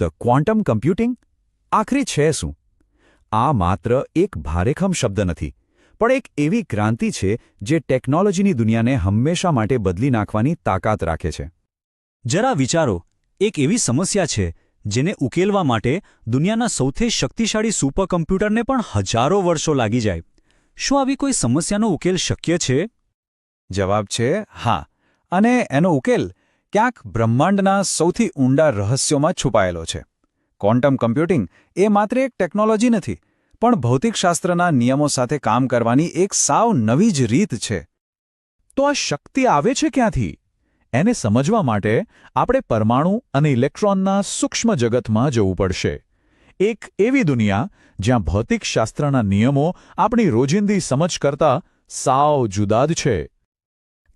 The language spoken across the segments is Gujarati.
તો ક્વોન્ટમ કમ્પ્યુટિંગ આખરી છે શું? આ માત્ર એક ભારેખમ શબ્દ નથી, પણ એક એવી ક્રાંતિ છે જે ટેકનોલોજીની દુનિયાને હંમેશા માટે બદલી નાખવાની તાકાત રાખે છે. જરા વિચારો, એક એવી સમસ્યા છે જેને ઉકેલવા માટે દુનિયાના સૌથી શક્તિશાળી સુપર કમ્પ્યુટરને પણ હજારો વર્ષો લાગી જાય. શું આવી કોઈ સમસ્યાનો ઉકેલ શક્ય છે? જવાબ છે હા, અને એનો ઉકેલ ક્યાંક બ્રહ્માંડના સૌથી ઊંડા રહસ્યોમાં છુપાયેલો છે. ક્વોન્ટમ કમ્પ્યુટિંગ એ માત્ર એક ટેકનોલોજી નથી, પણ ભૌતિકશાસ્ત્રના નિયમો સાથે કામ કરવાની એક સાવ નવી જ રીત છે. તો આ શક્તિ આવે છે ક્યાંથી? એને સમજવા માટે આપણે પરમાણુ અને ઇલેક્ટ્રોનના સૂક્ષ્મ જગતમાં જવું પડશે. એક એવી દુનિયા જ્યાં ભૌતિકશાસ્ત્રના નિયમો આપણી રોજિંદી સમજ કરતાં સાવ જુદા જ છે.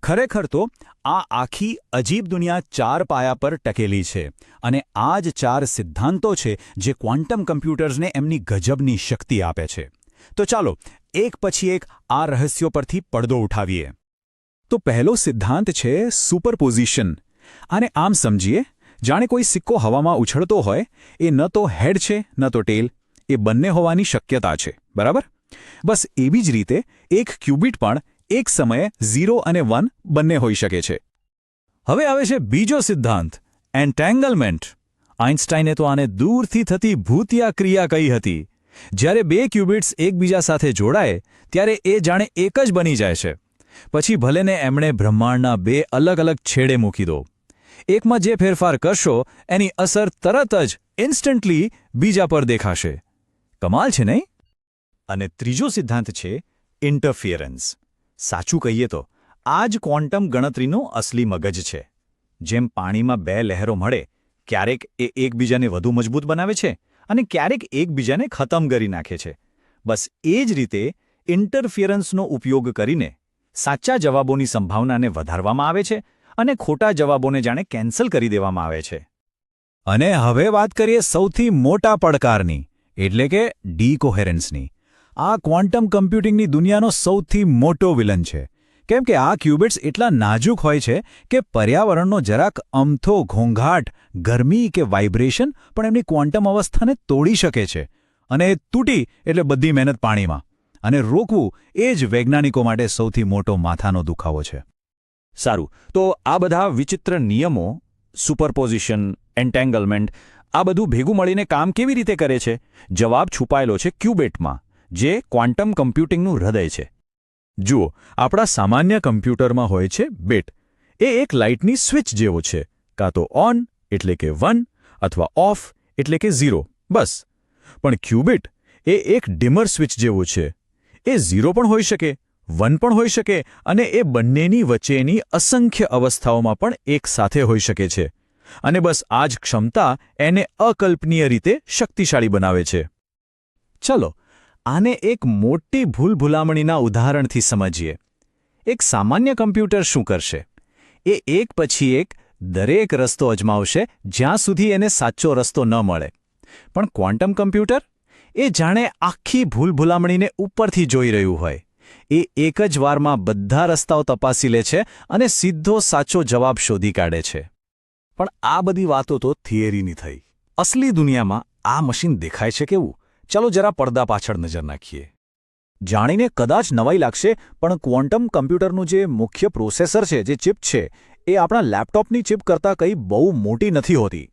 ખરેખર તો આ આખી અજીબ દુનિયા ચાર પાયા પર ટકેલી છે અને આ જ ચાર સિદ્ધાંતો છે જે ક્વોન્ટમ કમ્પ્યુટર્સને એમની ગજબની શક્તિ આપે છે. તો ચાલો એક પછી એક આ રહસ્યો પરથી પડદો ઉઠાવીએ. તો પહેલો સિદ્ધાંત છે સુપરપોઝિશન. આને આમ સમજીએ, જાણે કોઈ સિક્કો હવામાં ઉછળતો હોય, એ ન તો હેડ છે, ન તો ટેલ, એ બંને હોવાની શક્યતા છે, બરાબર? બસ એવી જ રીતે એક ક્યુબિટ પણ એક સમયે ઝીરો અને વન બંને હોઈ શકે છે. હવે આવે છે બીજો સિદ્ધાંત એન્ટેંગલમેન્ટ આઇન્સ્ટાઈને તો આને દૂરથી થતી ભૂતિયા ક્રિયા કહી હતી. જ્યારે બે ક્યુબિટ્સ એકબીજા સાથે જોડાય, ત્યારે એ જાણે એક જ બની જાય છે. પછી ભલેને એમણે બ્રહ્માંડના બે અલગ અલગ છેડે મૂકી દો. એકમાં જે ફેરફાર કરશો, એની અસર તરત જ ઇન્સ્ટન્ટલી બીજા પર દેખાશે. કમાલ છે નહીં? અને ત્રીજો સિદ્ધાંત છે ઇન્ટરફિયરન્સ સાચું કહીએ તો, આ જ ક્વોન્ટમ ગણતરીનો અસલી મગજ છે. જેમ પાણીમાં બે લહેરો મળે, ક્યારેક એ એકબીજાને વધુ મજબૂત બનાવે છે અને ક્યારેક એકબીજાને ખતમ કરી નાખે છે. બસ એ જ રીતે ઇન્ટરફિયરન્સનો ઉપયોગ કરીને સાચા જવાબોની સંભાવનાને વધારવામાં આવે છે અને ખોટા જવાબોને જાણે કેન્સલ કરી દેવામાં આવે છે. અને હવે વાત કરીએ સૌથી મોટા પડકારની, એટલે કે ડીકોહેરન્સની. આ ક્વોન્ટમ કમ્પ્યુટિંગની દુનિયાનો સૌથી મોટો વિલન છે. કેમ કે આ ક્યુબિટ્સ એટલા નાજુક હોય છે કે પર્યાવરણનો જરાક અમથો ઘોંઘાટ, ગરમી કે વાઇબ્રેશન પણ એમની ક્વોન્ટમ અવસ્થાને તોડી શકે છે. અને તૂટી એટલે બધી મહેનત પાણીમાં. અને રોકવું એ જ વૈજ્ઞાનિકો માટે સૌથી મોટો માથાનો દુખાવો છે. સારું. તો આ બધા વિચિત્ર નિયમો, સુપરપોઝિશન, એન્ટેંગલમેન્ટ, આ બધું ભેગું મળીને કામ કેવી રીતે કરે છે? જવાબ છુપાયેલો છે ક્યુબેટમાં. જે ક્વોન્ટમ કમ્પ્યુટિંગનું હૃદય છે. જુઓ, આપણા સામાન્ય કમ્પ્યુટરમાં હોય છે બેટ એ એક લાઇટની સ્વિચ જેવો છે, કાં તો ઓન એટલે કે વન અથવા ઓફ એટલે કે ઝીરો બસ. પણ ક્યુબિટ એ એક ડિમર સ્વિચ જેવું છે. એ ઝીરો પણ હોઈ શકે વન પણ હોઈ શકે અને એ બંનેની વચ્ચેની અસંખ્ય અવસ્થાઓમાં પણ એક સાથે હોઈ શકે છે. અને બસ આ જ ક્ષમતા એને અકલ્પનીય રીતે શક્તિશાળી બનાવે છે. ચલો આને એક મોટી ભૂલભુલામણીના ઉદાહરણથી સમજીએ. એક સામાન્ય કમ્પ્યુટર શું કરશે? એ એક પછી એક દરેક રસ્તો અજમાવશે જ્યાં સુધી એને સાચો રસ્તો ન મળે. પણ ક્વોન્ટમ કમ્પ્યુટર? એ જાણે આખી ભૂલભુલામણીને ઉપરથી જોઈ રહ્યું હોય. એ એક જ વારમાં બધા રસ્તાઓ તપાસી લે છે અને સીધો સાચો જવાબ શોધી કાઢે છે. પણ આ બધી વાતો તો થિયરીની થઈ. અસલી દુનિયામાં આ મશીન દેખાય છે કેવું? ચાલો જરા પડદા પાછળ નજર નાખીએ. જાણીને કદાચ નવાઈ લાગશે, પણ ક્વોન્ટમ કમ્પ્યુટરનું જે મુખ્ય પ્રોસેસર છે, જે ચિપ છે, એ આપણા લેપટોપની ચિપ કરતાં કંઈ બહુ મોટી નથી હોતી.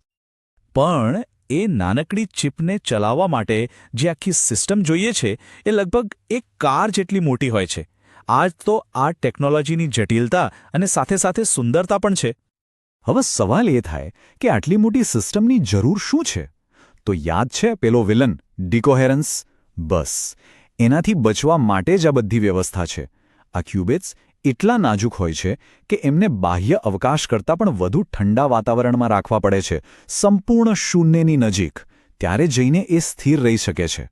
પણ એ નાનકડી ચિપને ચલાવવા માટે જે આખી સિસ્ટમ જોઈએ છે, એ લગભગ એક કાર જેટલી મોટી હોય છે. આજ તો આ ટેકનોલોજીની જટિલતા અને સાથે સાથે સુંદરતા પણ છે. હવે સવાલ એ થાય કે આટલી મોટી સિસ્ટમની જરૂર શું છે? તો યાદ છે પેલો વિલન? ડિકોહેરન્સ? બસ. એનાથી બચવા માટે જ આ બધી વ્યવસ્થા છે. આ ક્યુબિટ્સ એટલા નાજુક હોય છે કે એમને બાહ્ય અવકાશ કરતાં પણ વધુ ઠંડા વાતાવરણમાં રાખવા પડે છે. સંપૂર્ણ શૂન્યની નજીક. ત્યારે જઈને એ સ્થિર રહી શકે છે.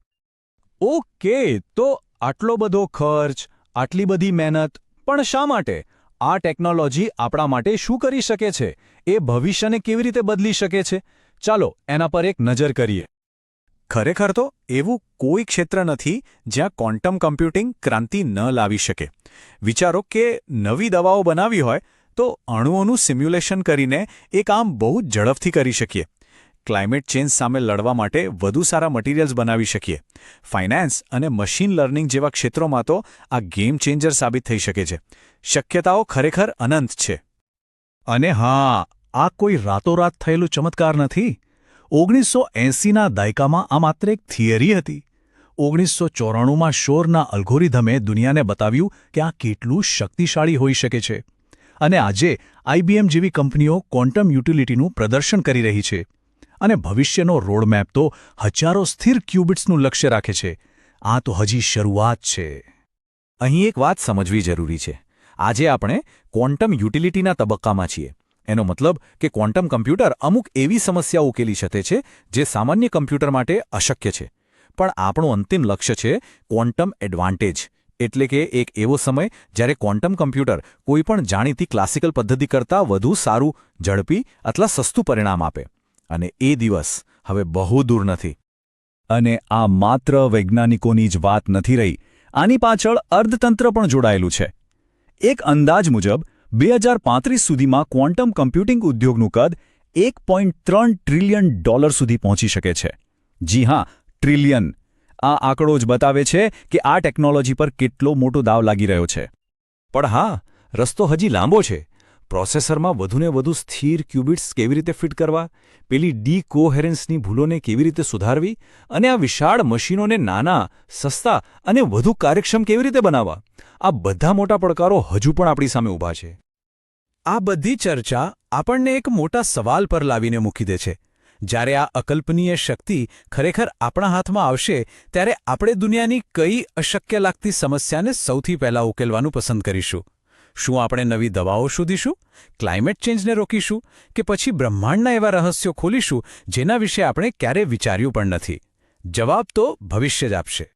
ઓકે, તો આટલો બધો ખર્ચ, આટલી બધી મહેનત, પણ શા માટે? આ ટેકનોલોજી આપણા માટે શું કરી શકે છે? એ ભવિષ્યને કેવી રીતે બદલી શકે છે? ચાલો એના પર એક નજર કરીએ. ખરેખર તો એવું કોઈ ક્ષેત્ર નથી જ્યાં ક્વોન્ટમ કમ્પ્યુટિંગ ક્રાંતિ ન લાવી શકે. વિચારો કે નવી દવાઓ બનાવી હોય તો અણુઓનું સિમ્યુલેશન કરીને એ કામ બહુ ઝડપથી કરી શકીએ. ક્લાઇમેટ ચેન્જ સામે લડવા માટે વધુ સારા મટીરિયલ્સ બનાવી શકીએ. ફાઇનાન્સ અને મશીન લર્નિંગ જેવા ક્ષેત્રોમાં તો આ ગેમ ચેન્જર સાબિત થઈ શકે છે. શક્યતાઓ ખરેખર અનંત છે. અને હા આ કોઈ રાતોરાત થયેલું ચમત્કાર નથી. ઓગણીસો એંસીના દાયકામાં આ માત્ર એક થિયરી હતી. ઓગણીસો ચોરાણુંમાં શોરના અલ્ગોરિધમે દુનિયાને બતાવ્યું કે આ કેટલું શક્તિશાળી હોઈ શકે છે. અને આજે આઈબીએમ જેવી કંપનીઓ ક્વોન્ટમ યુટિલિટીનું પ્રદર્શન કરી રહી છે. અને ભવિષ્યનો રોડમેપ તો હજારો સ્થિર ક્યુબિટ્સનું લક્ષ્ય રાખે છે. આ તો હજી શરૂઆત છે. અહીં એક વાત સમજવી જરૂરી છે. આજે આપણે ક્વોન્ટમ યુટિલિટીના તબક્કામાં છીએ. એનો મતલબ કે ક્વોન્ટમ કમ્પ્યુટર અમુક એવી સમસ્યા ઉકેલી શકે છે જે સામાન્ય કમ્પ્યુટર માટે અશક્ય છે. પણ આપણું અંતિમ લક્ષ્ય છે ક્વોન્ટમ એડવાન્ટેજ, એટલે કે એક એવો સમય જ્યારે ક્વોન્ટમ કમ્પ્યુટર કોઈપણ જાણીતી ક્લાસિકલ પદ્ધતિ કરતાં વધુ સારું, ઝડપી અથવા સસ્તું પરિણામ આપે. અને એ દિવસ હવે બહુ દૂર નથી. અને આ માત્ર વૈજ્ઞાનિકોની જ વાત નથી રહી, આની પાછળ અર્ધતંત્ર પણ જોડાયેલું છે. એક અંદાજ મુજબ બે હજાર પાંત્રીસ સુધીમાં ક્વોન્ટમ કમ્પ્યુટિંગ ઉદ્યોગનું કદ એક ત્રણ ટ્રિલિયન ડોલર સુધી પહોંચી શકે છે. જી હા ટ્રિલિયન આ આંકડો જ બતાવે છે કે આ ટેકનોલોજી પર કેટલો મોટો દાવ લાગી રહ્યો છે. પણ હા, રસ્તો હજી લાંબો છે. પ્રોસેસરમાં વધુને વધુ સ્થિર ક્યુબિટ્સ કેવી રીતે ફિટ કરવા, પેલી ડી કોહેરન્સની ભૂલોને કેવી રીતે સુધારવી અને આ વિશાળ મશીનોને નાના, સસ્તા અને વધુ કાર્યક્ષમ કેવી રીતે બનાવવા, આ બધા મોટા પડકારો હજુ પણ આપણી સામે ઊભા છે. આ બધી ચર્ચા આપણને એક મોટા સવાલ પર લાવીને મૂકી દે છે. જ્યારે આ અકલ્પનીય શક્તિ ખરેખર આપણા હાથમાં આવશે, ત્યારે આપણે દુનિયાની કઈ અશક્ય લાગતી સમસ્યાને સૌથી પહેલાં ઉકેલવાનું પસંદ કરીશું. શું આપણે નવી દવાઓ શોધીશું? ક્લાઇમેટ ચેન્જને રોકીશું કે પછી બ્રહ્માંડના એવા રહસ્યો ખોલીશું જેના વિશે આપણે ક્યારેય વિચાર્યું પણ નથી? જવાબ તો ભવિષ્ય જ આપશે.